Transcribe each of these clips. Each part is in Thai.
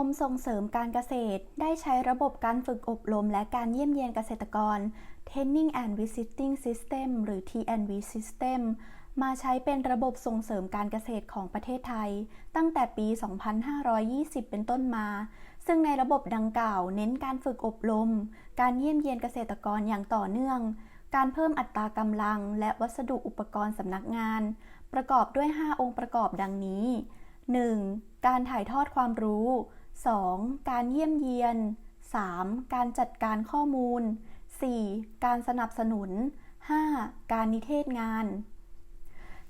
รมส่งเสริมการเกษตร ได้ใช้ระบบการฝึกอบรม และการเยี่ยมเยียนเกษตรกร Training and Visiting System หรือ TNV System มาใช้เป็นระบบส่งเสริมการเกษตรของประเทศไทย ตั้งแต่ปี 2520 เป็นต้นมา ซึ่งในระบบดังกล่าว เน้นการฝึกอบรม การเยี่ยมเยียนเกษตรกรอย่างต่อเนื่อง การเพิ่มอัตรากำลัง และวัสดุอุปกรณ์สำนักงาน ประกอบด้วย 5 องค์ประกอบดังนี้ 1. การถ่ายทอดความรู้ 2. การเยี่ยมเยียน 3. การจัดการข้อมูล 4. การสนับสนุน 5. การนิเทศงาน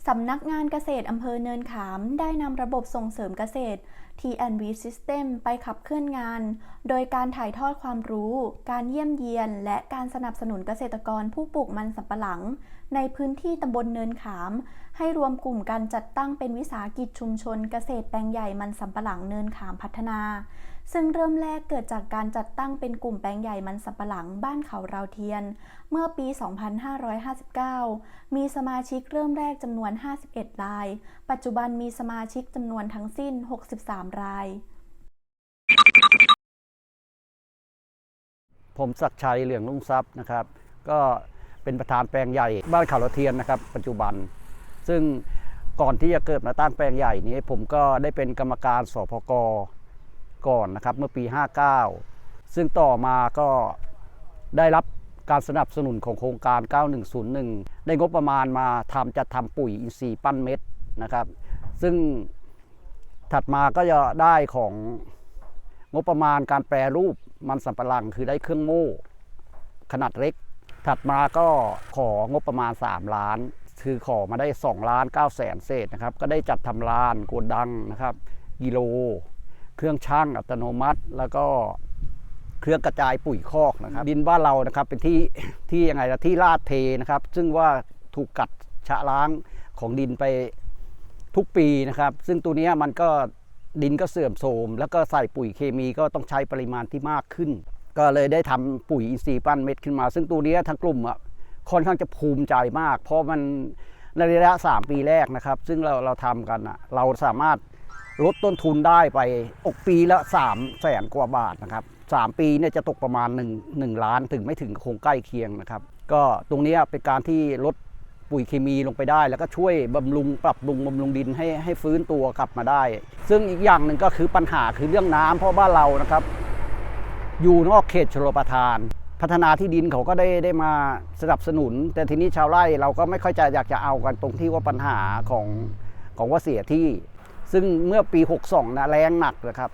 สำนักงานเกษตรอำเภอเนินขาม ได้นำระบบส่งเสริมเกษตร T&V System ไปขับเคลื่อนงาน โดยการถ่ายทอดความรู้ การเยี่ยมเยียน และการสนับสนุนเกษตรกรผู้ปลูกมันสำปะหลัง ในพื้นที่ตำบลเนินขาม ให้รวมกลุ่มการจัดตั้งเป็นวิสาหกิจชุมชนเกษตรแปลงใหญ่มันสำปะหลังเนินขามพัฒนา ซึ่งเริ่มแรกเกิดจากการจัดตั้งเป็นกลุ่มแปลงใหญ่มันสำปะหลังบ้านเขาเราเทียน เมื่อปี 2559 มีสมาชิกเริ่มแรกจำนวน 51 ราย ปัจจุบันมีสมาชิกจำนวนทั้งสิ้น 63 ราย ผมศักชัยเหลืองลุงทรัพย์นะครับ ก็เป็นประธานแปลงใหญ่บ้านเขาละเทียนนะครับ ปัจจุบัน ซึ่งก่อนที่จะเกิดมาตั้งแปลงใหญ่นี้ ผมก็ได้เป็นกรรมการสพก ก่อนนะครับเมื่อปี 59 ซึ่งต่อมาก็ได้รับการสนับสนุนของโครงการ 9101 ได้งบประมาณมาทำจัดทำปุ๋ยอินทรีย์ปั้นเม็ดนะครับ ซึ่งถัดมาก็จะได้ของงบประมาณการแปรรูปมันสำปะหลังคือได้เครื่องโม่ขนาดเล็ก ถัดมาก็ของบประมาณ 3 ล้าน คือขอมาได้ 2 ล้าน9แสนเศษนะครับ ก็ได้จัดทำลานโกดังนะครับ กิโล เครื่องช่างอัตโนมัติ แล้วก็เครื่องกระจายปุ๋ยคอกนะครับ ดินบ้านเรานะครับเป็นที่ที่ยังไงละที่ลาดเทนะครับ ซึ่งว่าถูกกัดชะล้างของดินไปทุกปีนะครับ ซึ่งตัวนี้มันก็ดินก็เสื่อมโทรมแล้วก็ใส่ปุ๋ยเคมีก็ต้องใช้ปริมาณที่มากขึ้น ก็เลยได้ทำปุ๋ยอินทรีย์ปั้นเม็ดขึ้นมา ซึ่งตัวนี้ทั้งกลุ่มอะค่อนข้างจะภูมิใจมาก เพราะมันในระยะ 3 ปีแรกนะครับ ซึ่งเราเราทำกันอะเราสามารถ ลดต้นทุนได้ไปอกปีละ3แสนกว่าบาทนะครับ3ปีเนี่ยจะตกประมาณ 1 1 ล้านถึงไม่ถึงคงใกล้เคียงนะครับ ก็ตรงนี้เป็นการที่ลดปุ๋ยเคมีลงไปได้ แล้วก็ช่วยบำรุงปรับปรุงบำรุงดินให้ให้ฟื้นตัวกลับมาได้ ซึ่งอีกอย่างหนึ่งก็คือปัญหาคือเรื่องน้ำเพราะบ้านเรานะครับ อยู่นอกเขตชลประทาน พัฒนาที่ดินเขาก็ได้ได้มาสนับสนุน แต่ทีนี้ชาวไร่เราก็ไม่ค่อยจะอยากจะเอากันตรงที่ว่าปัญหาของของว่าเสียที่ ซึ่งเมื่อปี 62 นะแรงหนักนะครับ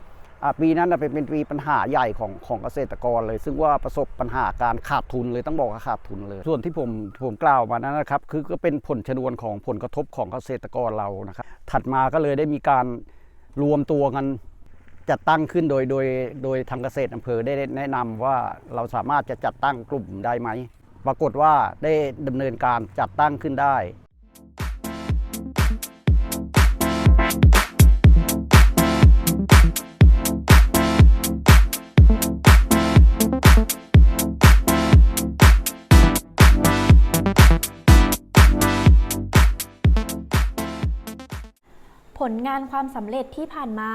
ปีนั้นเป็นเป็นปีปัญหาใหญ่ของของเกษตรกรเลย ซึ่งว่าประสบปัญหาการขาดทุนเลยต้องบอกว่าขาดทุนเลย ส่วนที่ผมผมกล่าวมานั้นนะครับ คือก็เป็นผลชนวนของผลกระทบของเกษตรกรเรานะครับ ถัดมาก็เลยได้มีการรวมตัวกันจัดตั้งขึ้นโดยโดยโดยทางเกษตรอำเภอได้แนะนำว่าเราสามารถจะจัดตั้งกลุ่มได้ไหม ปรากฏว่าได้ดำเนินการจัดตั้งขึ้นได้ ลงานความสำเร็จที่ผ่านมา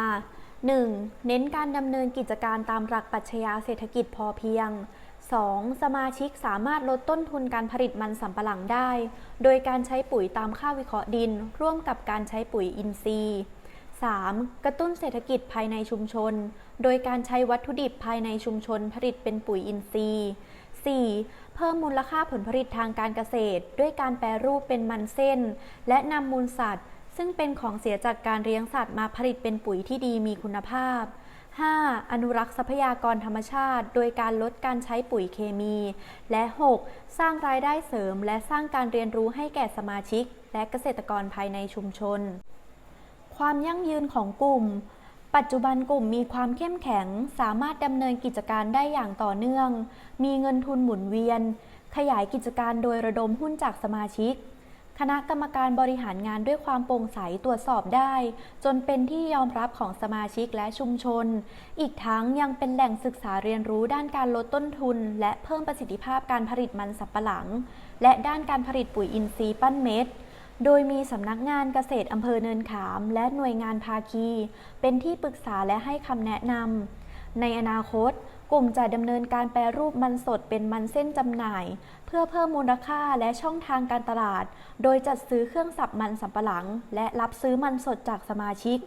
1. เน้นการดำเนินกิจการตามหลักปรัชญาเศรษฐกิจพอเพียง 2. สมาชิกสามารถลดต้นทุนการผลิตมันสำปะหลังได้ โดยการใช้ปุ๋ยตามค่าวิเคราะห์ดิน ร่วมกับการใช้ปุ๋ยอินทรีย์ 3. กระตุ้นเศรษฐกิจภายในชุมชน โดยการใช้วัตถุดิบภายในชุมชนผลิตเป็นปุ๋ยอินทรีย์ 4. เพิ่มมูลค่าผลผลิตทางการเกษตร ด้วยการแปรรูปเป็นมันเส้น และนำมูลสัตว์ ซึ่งเป็นของเสียจากการเลี้ยงสัตว์มาผลิตเป็นปุ๋ยที่ดีมีคุณภาพ 5. อนุรักษ์ทรัพยากรธรรมชาติ โดยการลดการใช้ปุ๋ยเคมี และ 6. สร้างรายได้เสริม และสร้างการเรียนรู้ให้แก่สมาชิก และเกษตรกรภายในชุมชน ความยั่งยืนของกลุ่ม ปัจจุบันกลุ่มมีความเข้มแข็ง สามารถดำเนินกิจการได้อย่างต่อเนื่อง มีเงินทุนหมุนเวียน ขยายกิจการโดยระดมหุ้นจากสมาชิก คณะกรรมการบริหารงานด้วยความโปร่งใสตรวจสอบได้ จนเป็นที่ยอมรับของสมาชิกและชุมชน อีกทั้งยังเป็นแหล่งศึกษาเรียนรู้ด้านการลดต้นทุน และเพิ่มประสิทธิภาพการผลิตมันสำปะหลัง และด้านการผลิตปุ๋ยอินทรีย์ปั้นเม็ดโดยมีสำนักงานเกษตรอำเภอเนินขาม และหน่วยงานภาคี เป็นที่ปรึกษาและให้คำแนะนำในอนาคต กลุ่มจะดำเนินการแปรรูปมันสดเป็นมันเส้นจำหน่าย เพื่อเพิ่มมูลค่าและช่องทางการตลาด โดยจัดซื้อเครื่องสับมันสำปะหลัง และรับซื้อมันสดจากสมาชิก